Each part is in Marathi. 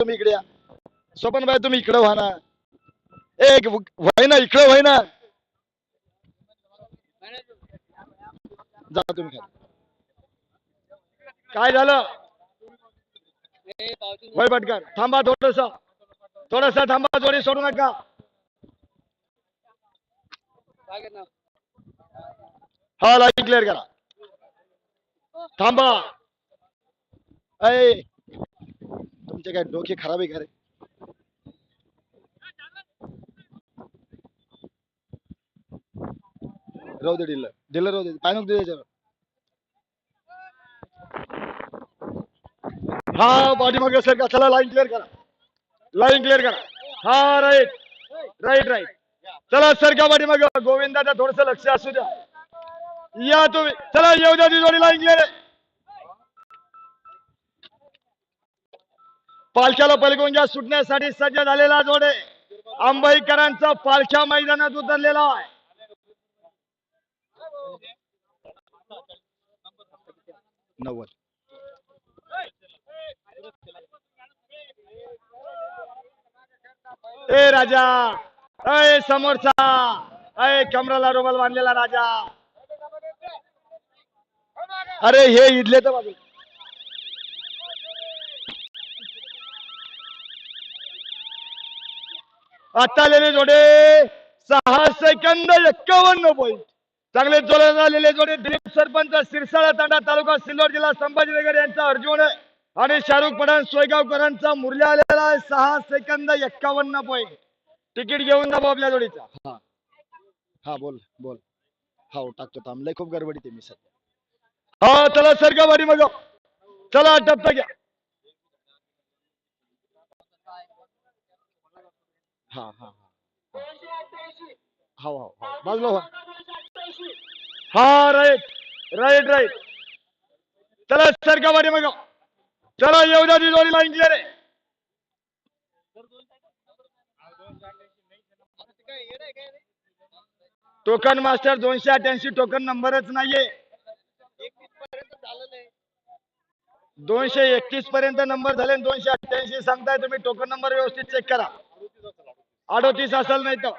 तुम्ही इकडे या. स्वपन भाई तुम्ही इकडे व्हा ना. एक व्हाय ना इकडे व्हाय ना जा तुम्ही काय झालं? वय भटकर थांबा थोडस. थोडस थांबा जोडी सोडू नका. हा लाईन क्लिअर करा. थांबा. तुमचे काय डोके खराब आहे का रे? राहू दे डीलर डीलर राहू दे. काय नको देऊ हा बॉडी पाठीमागे असेल का? चला लाईन क्लिअर करा. लाईन क्लिअर करा. हा राईट राईट राईट चला सर का पाठीमागे गोविंदाचा थोडस लक्ष असू द्या. या तुम्ही. चला येऊ द्या ती जोडी लाईन क्लिअर आहे. पालख्याला पलगुंजा सुटण्यासाठी सज्ज झालेला जोडे. आंबईकरांचा पालख्या मैदानात उतरलेला आहे. नव्वद. ए राजा अय समोरचा अय कमराला रुमाल बांधलेला राजा. अरे हे इडले तर बाजू आता आलेले जोडे सहा सेकंद एक्कावन्न पॉईंट चांगले जोडे झालेले जोडे दिलीप सरपंच सिरसाळा तांडा तालुका सिल्लोड जिल्हा संभाजीनगर यांचा अर्जुन आणि शाहरुख पठाण सोयगावकरांचा मुरल्या आलेला आहे. सहा सेकंद एक्कावन्न पॉईंट तिकीट घेऊन जा आपल्या जोडीचा. हा. हा बोल बोल. हा टाकतो थांबलंय खूप गडबडीत मी सध्या. हा चला सर मग चला टप्पा घ्या. हा हा हा. हो हो हो. बाजूला हा. राईट राईट राईट चला सर का बारी मग चला येऊ द्या ती जोडी लाईन क्लिअर आहे. टोकन मास्टर दोनशे अठ्याऐंशी टोकन नंबरच नाहीये. दोनशे एकतीस पर्यंत नंबर झाले आणि दोनशे अठ्याऐंशी सांगताय तुम्ही टोकन नंबर व्यवस्थित चेक करा. अडोतीस असेल नाही तर.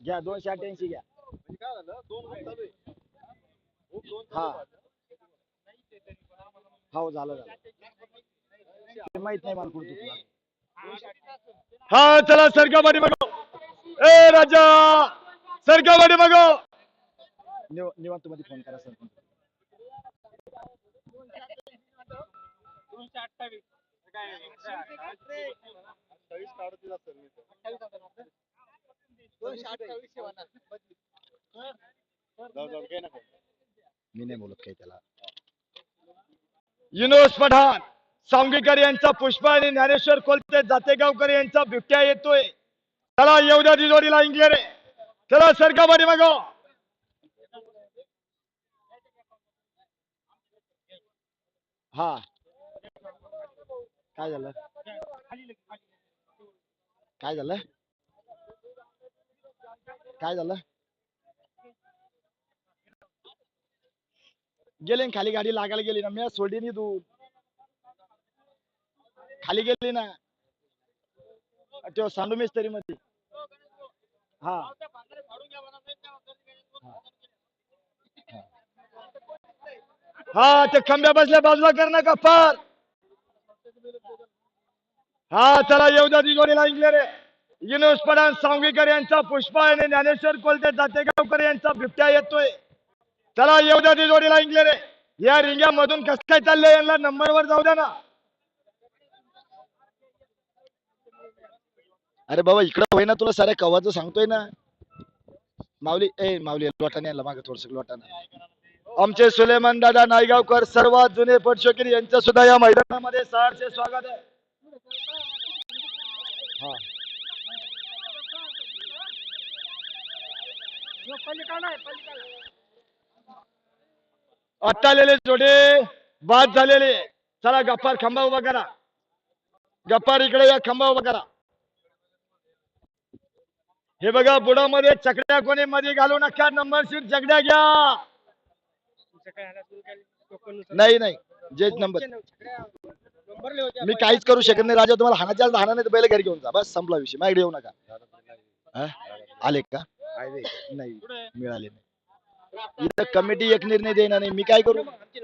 घ्या दोनशे अठ्याऐंशी घ्या. हा. हो झालं झालं. माहीत नाही मला कुठं हा चला सरका पाठी ए राजा सरका बघ. निव- निवांत मध्ये फोन करा सर मी नाही बोलत काही त्याला. युनुस पठाण सांगवीकर यांचा पुष्प आणि ज्ञानेश्वर कोलते जातेगावकर यांचा बिबट्या येतोय. चला येऊ द्या ती जोडीला इंग्लियर चला सरका पाठी मागो हा. काय झालं? काय झालं? काय झालं? गेले ना खाली गाडी लागायला गेली ना. मी सोडली नाही तू. खाली गेली ना. तेव्हा सांडू मिस्त्री मध्ये हा. हा त्या खंब्या बसल्या बाजूला कर नका कपार हा चला येऊ द्या ती रे विनोद पडान सांगवीकर यांचा पुष्पा आणि ज्ञानेश्वर कोलते जातेगावकर यांचा बिबट्या येतोय. चला येऊ द्या ती जोडीला रे या रिंग्यामधून कस काय चाललंय यांना? नंबरवर जाऊ द्या ना. अरे बाबा इकडं होय ना तुला साऱ्या कवाचं सांगतोय ना. माऊली ए माऊली लोटाने यायला मागे थोडस लोटाने. आमचे सुलेमान दादा नायगावकर सर्वात जुने पटशोकीर यांचं सुद्धा या मैदानामध्ये सहर्ष स्वागत आहे. हा. आलेले जोडे बाद झालेले. चला गप्पार खंबा उभा करा. गप्पार इकडे या खंबा उभा करा. हे बघा बुडामध्ये चकड्या कोणी मध्ये घालू नका नंबर शीट चकड्या घ्या. नाही नाही. जेच नंबर मी काहीच करू शकत नाही राजा. तुम्हाला हाणाच्या हाणा नाही तर बैल घरी घेऊन जा. बस संपला विषय. माझ्याकडे येऊ नका. हा? आले का? नाही. मिळाले नाही. इथं कमिटी एक निर्णय देणार नाही. मी काय करू. म्हणजे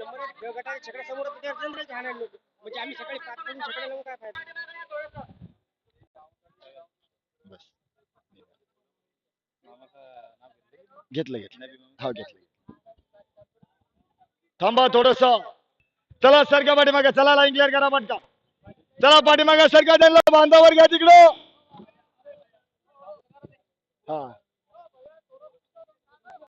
घेतलं घेतलं. हा घेतलं. थांबा थोडस चला सरका पाठीमागे चला लाईन क्लिअर करा पटका चला पाठीमागे सरका त्यांना बांधावर घ्या तिकडं हा